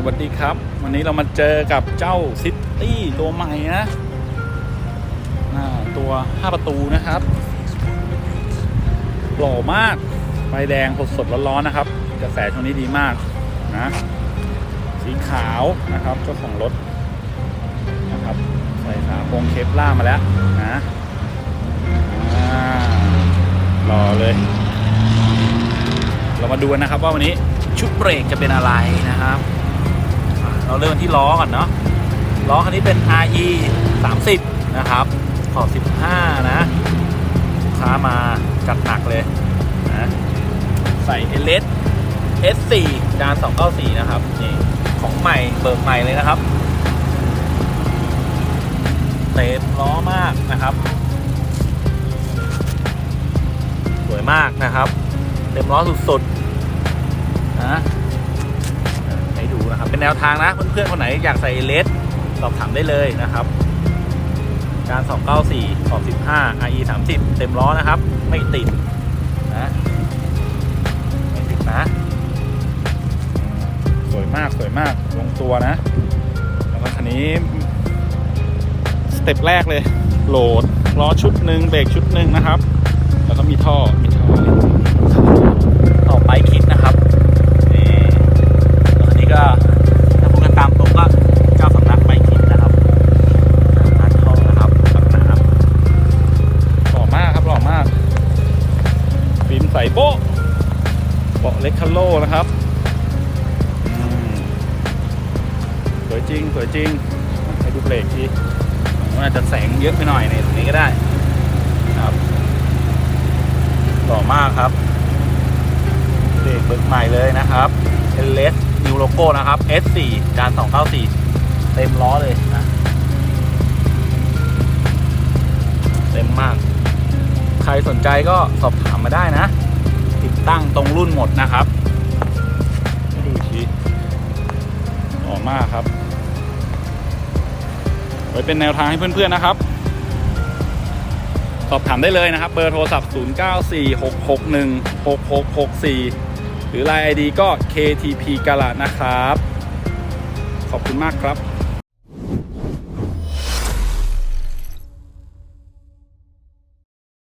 สวัสดีครับ วันนี้เรามาเจอกับเจ้าซิตี้ตัวใหม่นะตัว 5 ประตูนะครับ หล่อมากไฟแดงสดๆร้อนๆนะครับ กระแสช่วงนี้ดีมากนะ สีขาวนะครับเจ้าของรถนะครับ ใส่ขาโครงเคปล่ามาแล้วนะอ่ารอเลย เรามาดูนะครับว่าวันนี้ชุดเบรกจะเป็นอะไรนะครับ เราเริ่มที่ล้อก่อนเนาะล้อคันนี้เป็น RE 30 นะครับ ขอบ 15 นะลูกค้ามาจัดหนักเลยนะใส่ LS S4 จาน 294 นะครับ นี่ ของใหม่เบิกใหม่เลยนะครับ เต็มล้อมากนะครับ สวยมากนะครับ เต็มล้อสุดๆนะให้ดูนะ เป็นแนวทางนะเพื่อนๆคนไหนอยากใส่เลสสอบถามได้เลยนะครับ การ 294ขอบ15 RE 30 เต็มล้อนะครับ ไม่ติดนะไม่ติดนะ สวยมากสวยมากลงตัวนะ แล้วก็คันนี้ สเต็ปแรกเลย โหลดล้อชุดหนึ่งเบรกชุดหนึ่งนะครับ แล้วก็มีท่อมีท่อ เบาะเล็กคัลโลนะครับสวยจริงสวยจริงให้ดูเบรกทีมันอาจจะแสงเยอะไปหน่อยในตรงนี้ก็ได้ครับหล่อมากครับเด็กเบิกใหม่เลยนะครับ LS New Logo นะครับ S4 จาน294 เต็มล้อเลยนะเต็มมาก ใครสนใจก็สอบถามมาได้นะ ตั้งตรงรุ่นหมดนะครับดูอีกทีหล่อมากครับ ไว้เป็นแนวทางให้เพื่อนๆนะครับ สอบถามได้เลยนะครับ เบอร์โทรศัพท์ 0946616664 หรือ Line ID ก็ KTP กาลานะครับ ขอบคุณมากครับ